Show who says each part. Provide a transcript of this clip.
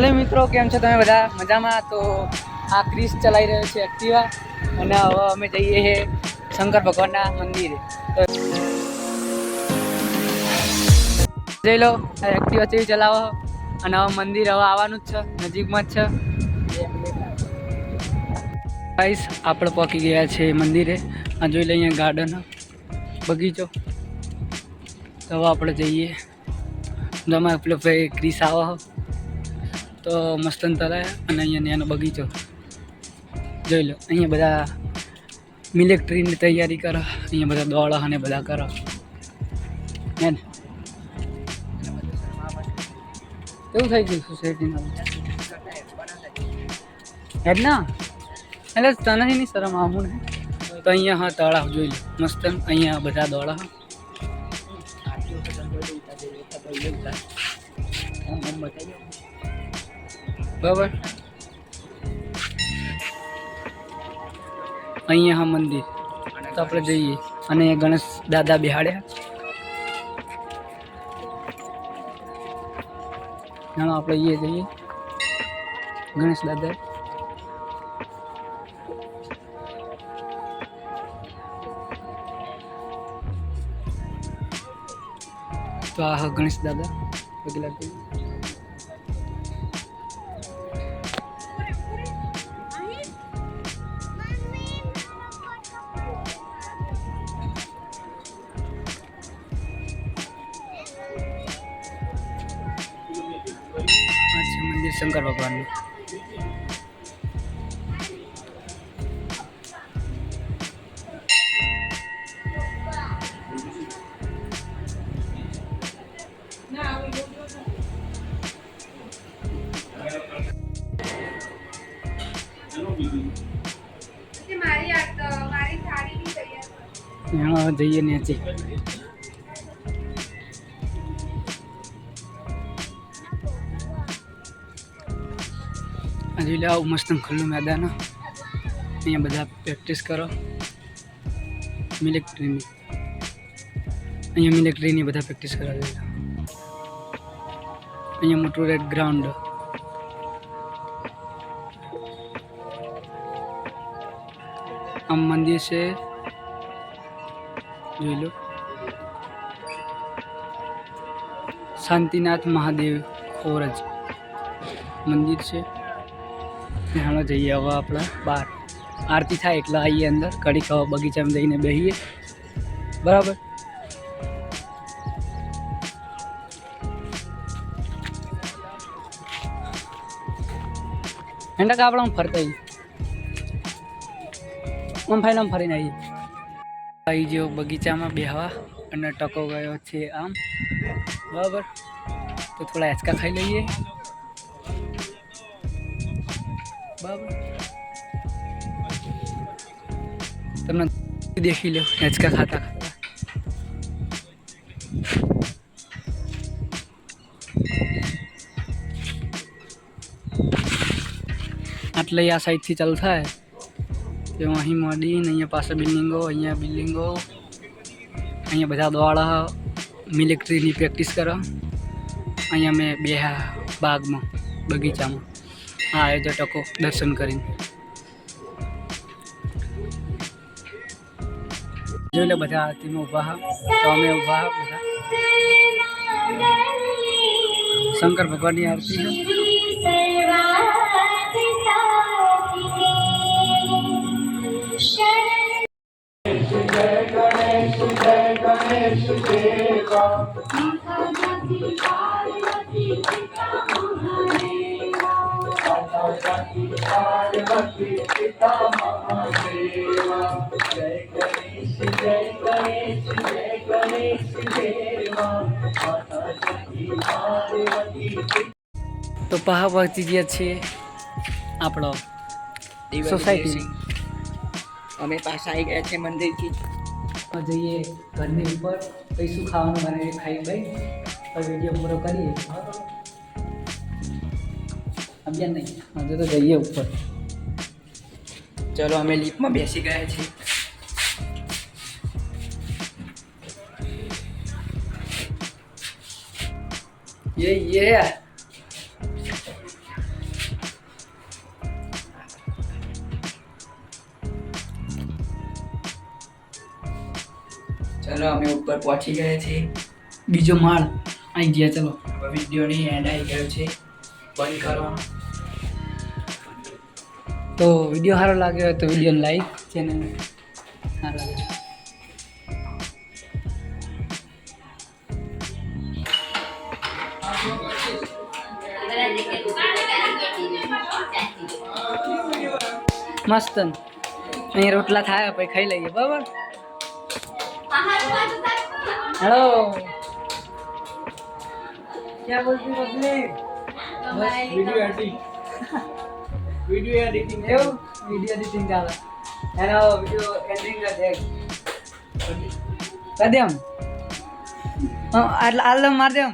Speaker 1: Hello મિત્રો, કેમ છો તમે બધા? મજામાં? તો આ ક્રિસ ચલાવી રહ્યો છે એક્ટિવા. અને હવે અમે જઈએ છીએ શંકર ભગવાનના મંદિરે. તો જોઈ લો એક્ટિવા ચેવી ચલાવો. અને હવે મંદિર હવે આવવાનું જ છે, નજીકમાં જ છે. ગાઈસ આપણે પહોંચી ગયા છે મંદિરે. આ જોઈ લઈએ ગાર્ડન બગીચો. તો હવે આપણે જઈએ. જમા પેલો ભાઈ ક્રિસ આવો તો મસ્તન તળાવ અને અહીંયા નાનો બગીચો. જોઈ લો, અહીંયા બધા મિલિટરીની તૈયારી કરો, અહીંયા બધા દોડો અને બધા કરો. હે ને? કેવું થઈ ગયું સોસાયટીના હેડ ના? એટલે તને નહીં શરમ આવું ને? તો અહીંયા હા, તળાવ જોઈ લો. મસ્ત અહીંયા બધા દોડા. બરાબર અહીંયા હા મંદિર. તો આપણે જઈએ. અને અહીંયા ગણેશ દાદા બેહાડ્યા. ચાલો આપણે અહીંયા જઈએ. ગણેશ દાદા. તો આ હા ગણેશ દાદા. પગલા મંદિર શંકર ભગવાનનું. જઈએ ને હજી લે આવું મસ્ત ખુલ્લું મેદાન. અહીંયા બધા પ્રેક્ટિસ કરો. મિલિટરીની અહીંયા મિલિટરીની બધા પ્રેક્ટિસ કરવા છે અહીંયા મોટું રેડ ગ્રાઉન્ડ આમ મંદિર છે. જોઈ લો. શાંતિનાથ મહાદેવ ખોરજ મંદિર છે. હાલો જઈએ હવે આપણે બહાર આરતી થાય એટલે આવીએ અંદર કડી ખાવા બગીચામાં જઈને બેસીએ બરાબર? હેંડા આપણે આમ ફરતા આવીએ આમ ફાઈને આમ ફરીને આવીએ આવી જેવો બગીચામાં બેહવા અને ટકો ગયો છે આમ. બરાબર? તો થોડા હેચકા ખાઈ લઈએ. બરાબર તમને દેખી લો હેચકા ખાતા. ખાતા આટલે આ સાઈડથી ચાલુ થાય. તો અહીં મોડીને અહીંયા પાસે બિલ્ડિંગો, અહીંયા બિલ્ડિંગો, અહીંયા બધા દોડા મિલિટરીની પ્રેક્ટિસ કરો. અહીંયા મેં બે બાગમાં, બગીચામાં. આ આવ્યો તો ટકો દર્શન કરીને જોઈ લે બધા આરતીમાં ઊભા હા તો અમે ઊભા હા બધા શંકર ભગવાનની આરતી તો પહા પહોંચી ગયા છીએ આપણો સોસાયટી.
Speaker 2: અમે પાછા આવી ગયા છે મંદિરથી.
Speaker 1: જઈએ ઘરની ઉપર પછી શું ખાવાનું બનાવીએ ખાઈ ભાઈ વીડિયો પૂરો કરીએ. સમજ્યા નહીં. આજે તો જઈએ ઉપર.
Speaker 2: ચલો અમે લિફ્ટમાં બેસી ગયા છીએ.
Speaker 1: યે યે
Speaker 2: ચલો અમે ઉપર પહોંચી ગયા છીએ.
Speaker 1: બીજો માળ. આવી ગયા ચલો.
Speaker 2: વિડીયોની એન્ડ આવી ગયો છે. બંધ કરવાનો
Speaker 1: તો વીડિયો સારો લાગ્યો હોય તો વિડીયોને લાઈક ચેનલ સારો લાગે મસ્ત. અહીં રોટલા થાય પછી ખાઈ લઈએ બરાબર? હેલો ક્યાં બોલતી વિડિયો એડિટિંગ એવું? વિડિયો એડિટિંગ ચાલે એનો વિડિયો એડિટિંગ છે કરી દેમ આટલા આલ માર દેમ